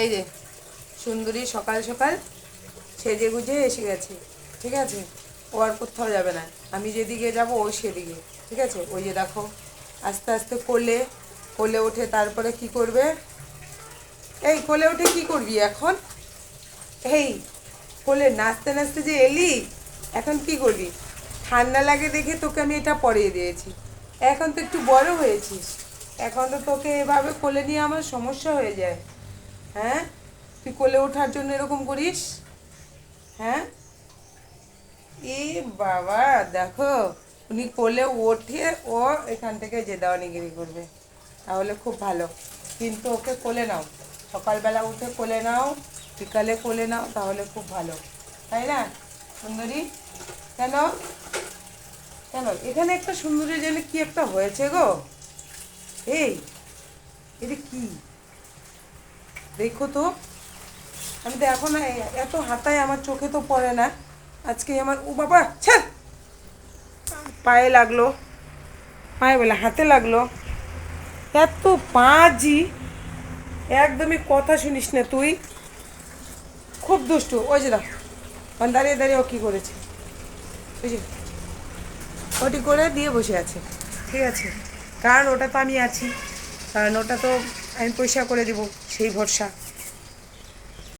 এই যে, সুন্দরী সকাল সকাল সেজে গুজে এসে গেছে, ঠিক আছে? ও আর কোথাও যাবে না। আমি যেদিকে যাব, ও সেদিকে, ঠিক আছে? ওই যে দেখো, আস্তে আস্তে কোলে কোলে ওঠে তারপরে কি করবে? এই, কোলে ওঠে কি করবি এখন? এই, কোলে নাচতে নাচতে যে এলি, এখন কি করবি? ঠান্ডা লাগে দেখে তোকে আমি এটা পরিয়ে দিয়েছি। এখন তো একটু বড় হয়েছিস। এখন তো তোকে এভাবে কোলে নিয়ে আমার সমস্যা হয়ে যায়। হ্যাঁ? তুই কোলে ওঠার জন্য এরকম করিস? হ্যাঁ? এ বাবা, দেখো, উনি কোলে ওঠে, ও এখান থেকে যে দেওয়ানিগিরি করবে। তাহলে খুব ভালো। কিন্তু ওকে কোলে নাও। সকালবেলা উঠে কোলে নাও, বিকালে কোলে নাও, তাহলে খুব ভালো। তাই না, সুন্দরী? কেন? কেন? এখানে একটা সুন্দরী জন্য কি একটা হয়েছে গো? এই এটা কি? দেখো তো, আমি তো এখন এত হাতায় আমার চোখে তো পড়ে না। আজকে আমার, ও বাবা, ছাড়! পায়ে লাগল, পায়ে বলে হাতে লাগল। এত পাঁচই একদমই কথা শুনিস না তুই। খুব দুষ্টু, ওই যে দেখ মানে দাঁড়িয়ে দাঁড়িয়ে ও কী করেছে? যে, ওটি করে দিয়ে বসে আছে। ঠিক আছে? কারণ ওটা তো আমি আছি, কারণ ওটা তো আমি পয়সা করে দিব সেই ভরসা।